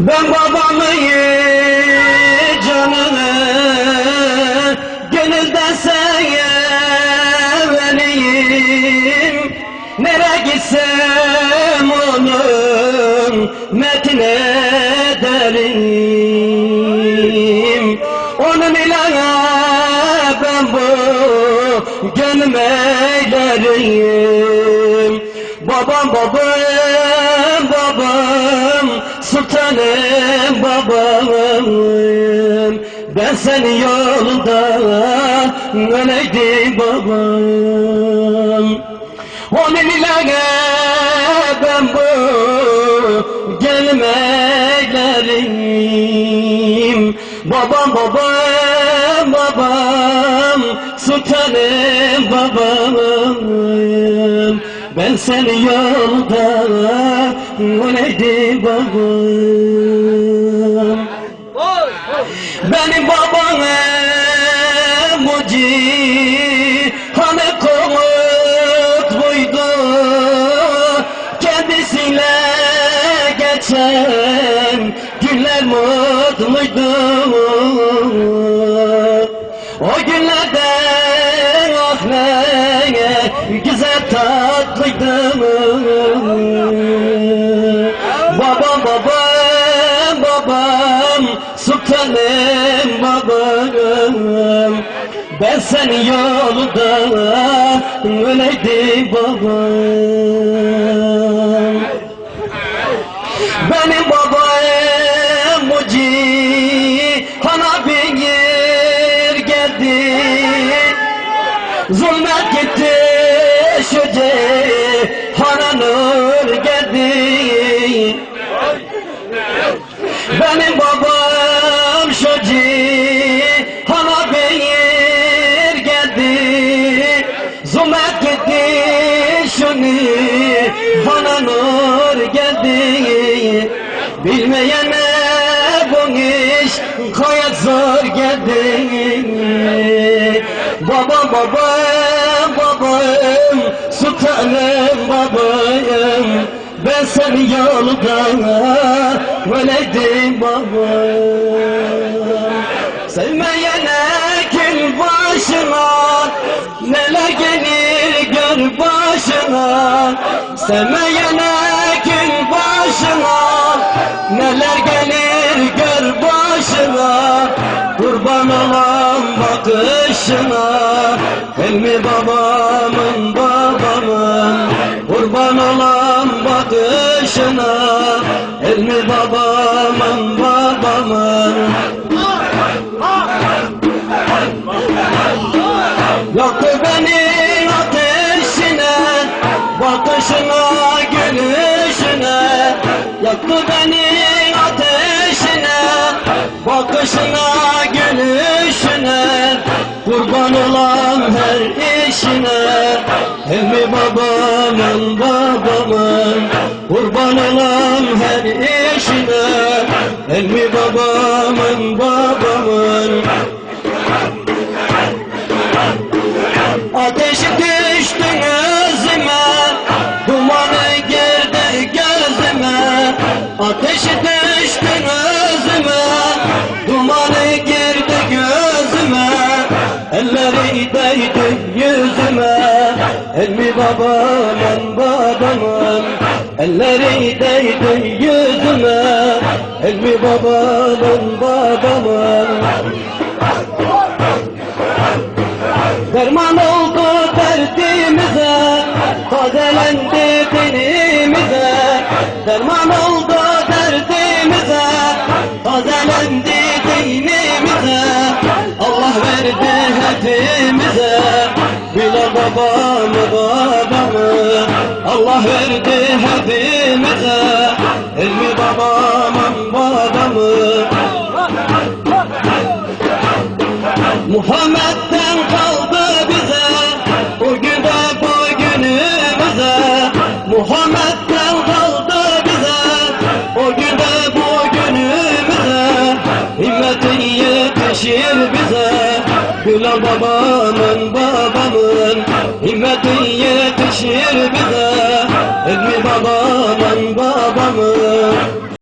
Ben babamı canını gönülden seveniyim Nere gitsem onun metine derim Onun ile ben bu gönlüm eylerim Babam babam Sultanım babam Ben senin yolunda öleydim babam? Onun ile ben bu gelmelerim Babam babam babam Sultanım babam Ben senin yolda öleydim babam benim babam muci Hani komut buydu. Kendisiyle geçen günler mutluydu. O günlerden ah ne güzel tatlıydı babam Sultanım babam Ben senin yolunda öleydim babam. Benim babam muci Hana bir yer geldi. Zulmet gitti şu cehana nur geldi benim babam şoci Hala beyir geldi. Zumet gitti şunu Bana nur geldi. Bilmeyene bu iş Hayat zor geldi. Babam babam babam Sultanım babam ben seni yolda öleydim babam Sevmeyene gün başına Neler gelir gör başına? Sevmeyene gün başına Neler gelir gör başına? Kurban olan bakışına Elmi babamın babamın? Kurban olan bakışına Elmi babamın babamın Yaktı beni ateşine Bakışına gülüşüne. Yaktı beni Elmi babamın Kurban olan her işine Elmi babamın babamın? Ateşi düştü gözüme Dumanı girdi gözüme. Ateşi Elmi babamın babamın Elleri değdi yüzüme. Elmi babamın babamın Derman oldu derdimize Tazelendi dinimize. Derman oldu babamı babamı Allah verdi hepimize Elmi babamın babamı Muhammed'den kaldı bize. Bugün de bugünümüze Muhammed'den kaldı bize. Bugün de bugünümüze Himmetin yetişir bize. Bilal babamın Himmetin yetişir bize Elmi babamın babamın